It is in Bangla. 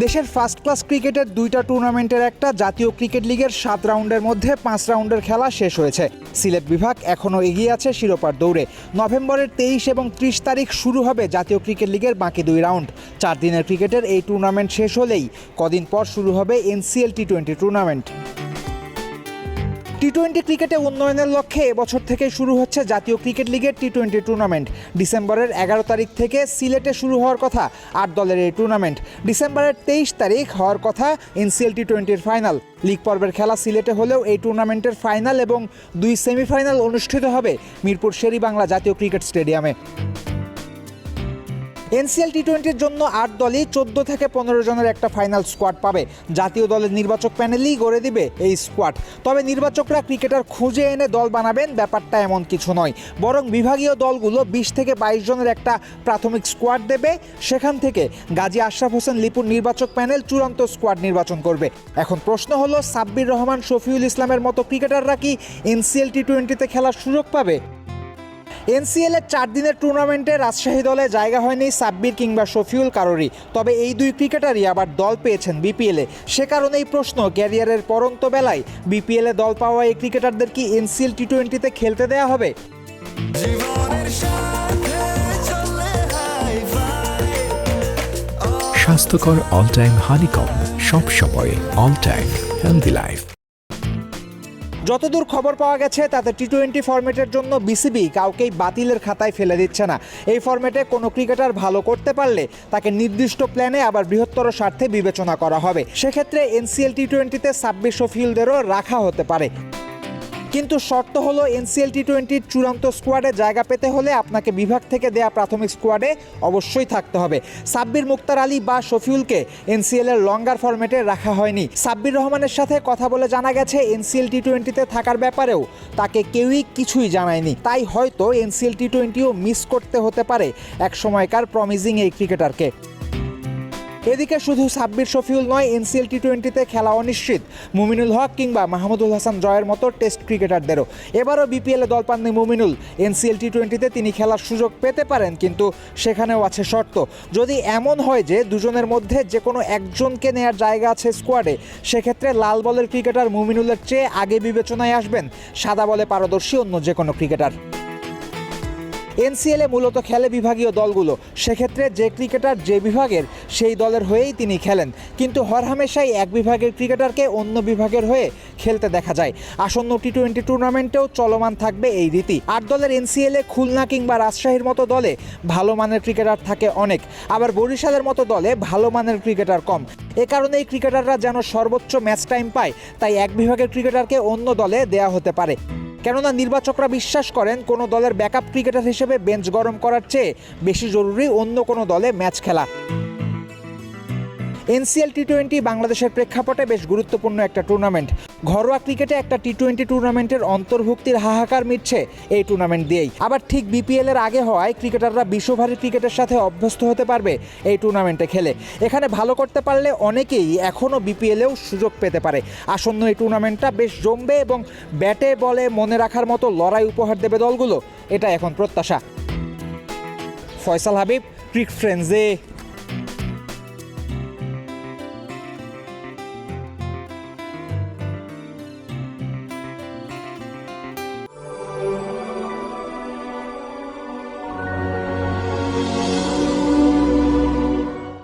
দেশের ফার্স্ট ক্লাস ক্রিকেটের দুইটা টুর্নামেন্টের একটা জাতীয় ক্রিকেট লিগের সাত রাউন্ডের মধ্যে পাঁচ রাউন্ডের খেলা শেষ হয়েছে। সিলেট বিভাগ এখনও এগিয়ে আছে শিরোপার দৌড়ে। নভেম্বরের তেইশ এবং ত্রিশ তারিখ শুরু হবে জাতীয় ক্রিকেট লিগের বাকি দুই রাউন্ড চার দিনের ক্রিকেটের এই টুর্নামেন্ট শেষ হলেই কদিন পর শুরু হবে NCL T twenty tournament T twenty ক্রিকেটে উন্নয়নের লক্ষ্যে এবছর থেকে শুরু হচ্ছে জাতীয় ক্রিকেট লিগের টি টোয়েন্টি টুর্নামেন্ট ডিসেম্বরের এগারো তারিখ থেকে সিলেটে শুরু হওয়ার কথা, আট দলের এই টুর্নামেন্ট ডিসেম্বরের তেইশ তারিখ হওয়ার কথা এনসিএল টি টোয়েন্টির ফাইনাল লিগ পর্বের খেলা সিলেটে হলেও এই টুর্নামেন্টের ফাইনাল এবং দুই সেমিফাইনাল অনুষ্ঠিত হবে মিরপুর শেরিবাংলা জাতীয় ক্রিকেট স্টেডিয়ামে এনসিএল টি টোয়েন্টির জন্য আট দলই চোদ্দ থেকে পনেরো জনের একটা ফাইনাল স্কোয়াড পাবে। জাতীয় দলের নির্বাচক প্যানেলই গড়ে দিবে এই স্কোয়াড তবে নির্বাচকরা ক্রিকেটার খুঁজে এনে দল বানাবেন ব্যাপারটা এমন কিছু নয়। বরং বিভাগীয় দলগুলো বিশ থেকে বাইশ জনের একটা প্রাথমিক স্কোয়াড দেবে। সেখান থেকে গাজী আশরাফ হোসেন লিপুর নির্বাচক প্যানেল চূড়ান্ত স্কোয়াড নির্বাচন করবে। এখন প্রশ্ন হলো, সাব্বির রহমান শফিউল ইসলামের মতো ক্রিকেটাররা কি এনসিএল টি টোয়েন্টিতে খেলার সুযোগ পাবে? এনসিএল এর চার দিনের টুর্নামেন্টে রাজশাহী দলে জায়গা হয়নি সাব্বির কিংবা শফিউল কারোরই। তবে এই দুই ক্রিকেটারই আবার দল পেয়েছেন বিপিএলে সে কারণেই প্রশ্ন ক্যারিয়ারের পরন্ত বেলায় বিপিএলে দল পাওয়া এই ক্রিকেটারদের কি এনসিএল টি টোয়েন্টিতে খেলতে দেওয়া হবে? স্বাস্থ্যকর অল টাইম হানিকম সব সময় অল টাইম হেলদি লাইফ যতদূর খবর পাওয়া গেছে, তাতে টি টোয়েন্টি ফরম্যাটের জন্য বিসিবি কাউকেই বাতিলের খাতায় ফেলে দিচ্ছে না। এই ফরম্যাটে কোনো ক্রিকেটার ভালো করতে পারলে তাকে নির্দিষ্ট প্ল্যানে আবার বৃহত্তর স্বার্থে বিবেচনা করা হবে। সেক্ষেত্রে এনসিএল টি টোয়েন্টিতে ছাব্বিশশো ফিল্ডেরও রাখা হতে পারে। কিন্তু শর্ত হলো এনসিএল টি টোয়েন্টির চূড়ান্ত স্কোয়াডে জায়গা পেতে হলে আপনাকে বিভাগ থেকে দেয়া প্রাথমিক স্কোয়াডে অবশ্যই থাকতে হবে। সাব্বির, মুক্তার আলী বা শফিউলকে এনসিএল এর লঙ্গার ফরম্যাটে রাখা হয়নি। সাব্বির রহমানের সাথে কথা বলে জানা গেছে, এনসিএল টি টোয়েন্টিতে থাকার ব্যাপারেও তাকে কেউই কিছুই জানায়নি। তাই হয়তো এনসিএল টি টোয়েন্টিও মিস করতে হতে পারে এক সময়কার প্রমিজিং এই ক্রিকেটারকে এদিকে শুধু সাব্বির শফিউল নয়, এনসিএল টি টোয়েন্টিতে খেলা অনিশ্চিত। মুমিনুল হক কিংবা মাহমুদুল হাসান জয়ের মতো টেস্ট ক্রিকেটারদেরও। এবারও বিপিএলে দল পাননি মুমিনুল। এনসিএল টি টোয়েন্টিতে তিনি খেলার সুযোগ পেতে পারেন, কিন্তু সেখানেও আছে শর্ত। যদি এমন হয় যে দুজনের মধ্যে যে কোনো একজনকে নেয়ার জায়গা আছে স্কোয়াডে, সেক্ষেত্রে লাল বলের ক্রিকেটার মুমিনুলের চেয়ে আগে বিবেচনায় আসবেন সাদা বলে পারদর্শী অন্য যে কোনো ক্রিকেটার। এনসিএলে মূলত খেলে বিভাগীয় দলগুলো। সেক্ষেত্রে যে ক্রিকেটার যে বিভাগের, সেই দলের হয়েই তিনি খেলেন। কিন্তু হরহামেশাই এক বিভাগের ক্রিকেটারকে অন্য বিভাগের হয়ে খেলতে দেখা যায়। আসন্ন টি টোয়েন্টি টুর্নামেন্টেও চলমান থাকবে এই রীতি। আট দলের এনসিএলে খুলনা কিংবা রাজশাহীর মতো দলে ভালো মানের ক্রিকেটার থাকে অনেক। আবার বরিশালের মতো দলে ভালো মানের ক্রিকেটার কম। এ কারণে এই ক্রিকেটাররা যেন সর্বোচ্চ ম্যাচ টাইম পায়, তাই এক বিভাগের ক্রিকেটারকে অন্য দলে দেয়া হতে পারে। কেননা নির্বাচকরা বিশ্বাস করেন কোনো দলের ব্যাকআপ ক্রিকেটার হিসেবে বেঞ্চ গরম করার চেয়ে বেশি জরুরি অন্য কোনো দলে ম্যাচ খেলা। এনসিএল টি টোয়েন্টি বাংলাদেশের প্রেক্ষাপটে বেশ গুরুত্বপূর্ণ একটা টুর্নামেন্ট। ঘরোয়া ক্রিকেটে একটা টি টোয়েন্টি টুর্নামেন্টের অন্তর্ভুক্তির হাহাকার মিটছে এই টুর্নামেন্ট দিয়েই। আবার ঠিক বিপিএল এর আগে হওয়ায় ক্রিকেটাররা বিশ্বভারী ক্রিকেটের সাথে অভ্যস্ত হতে পারবে এই টুর্নামেন্টে খেলে। এখানে ভালো করতে পারলে অনেকেই এখনও বিপিএলেও সুযোগ পেতে পারে। আসন্ন এই টুর্নামেন্টটা বেশ জমবে এবং ব্যাটে, বলে মনে রাখার মতো লড়াই উপহার দেবে দলগুলো। এটা এখন প্রত্যাশা। ফয়সাল হাবিব, ক্রিক ফ্রেন্ডসে